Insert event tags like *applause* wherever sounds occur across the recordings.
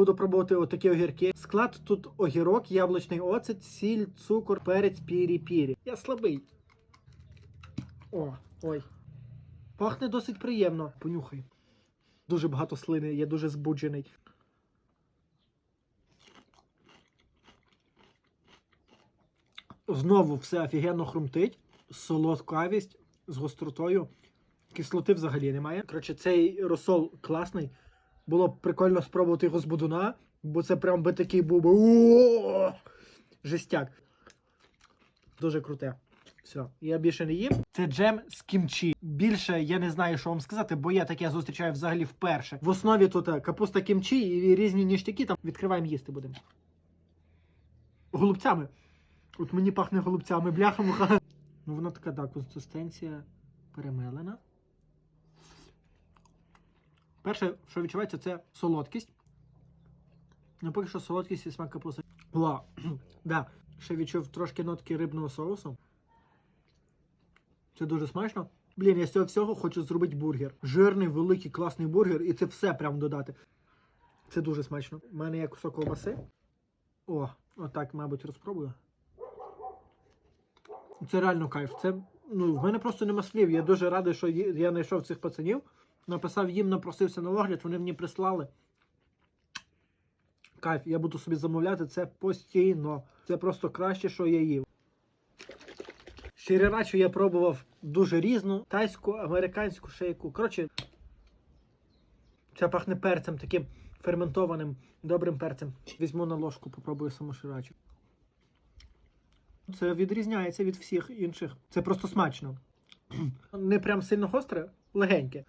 буду пробувати отакі огірки. Склад тут огірок, яблучний оцет, сіль, цукор, перець, пірі-пірі. Я слабий. О, ой. Пахне досить приємно. Понюхай. Дуже багато слини, я дуже збуджений. Знову все офігенно хрумтить, солодкавість з гостротою. Кислоти взагалі немає. Коротше, цей розсол класний. Було б прикольно спробувати його з будуна, бо це прям би такий був би. Жестяк. Дуже круте. Все, я більше не їм. Це джем з кімчі. Більше я не знаю, що вам сказати, бо я таке зустрічаю взагалі вперше. В основі тут е, капуста кімчі і різні ніштяки. Там відкриваємо їсти будемо. Голубцями. От мені пахне голубцями, бляха-муха. Ну, вона така, так, консистенція перемелена. Перше, що відчувається, це солодкість. Ну, поки що солодкість і смак капусти. Ла. *clears throat* да. Ще відчув трошки нотки рибного соусу. Це дуже смачно. Блін, я з цього всього хочу зробити бургер. Жирний, великий, класний бургер, і це все прям додати. Це дуже смачно. У мене є кусок ковбаси. О, отак, мабуть, розпробую. Це реально кайф. Це, ну, в мене просто нема слів. Я дуже радий, що я знайшов цих пацанів. Написав їм, напросився на огляд, вони мені прислали. Кайф, я буду собі замовляти це постійно. Це просто краще, що я їв. Ширирачу я пробував дуже різну, тайську, американську шейку. Коротше, це пахне перцем, таким ферментованим, добрим перцем. Візьму на ложку, попробую саму ширачу. Це відрізняється від всіх інших. Це просто смачно. *clears throat* Не прям сильно гостре, легеньке.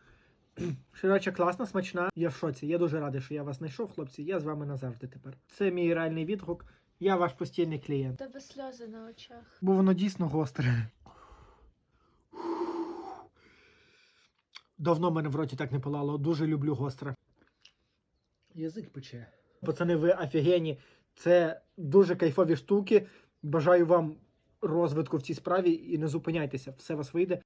*clears throat* Ширача класна, смачна. Я в шоці. Я дуже радий, що я вас знайшов, хлопці. Я з вами назавжди тепер. Це мій реальний відгук. Я ваш постійний клієнт. Тебе сльози на очах. Бо воно дійсно гостре. Давно мене в роті так не палало. Дуже люблю гостре. Язик пече. Пацани, ви офігенні. Це дуже кайфові штуки. Бажаю вам розвитку в цій справі і не зупиняйтеся. Все вас вийде.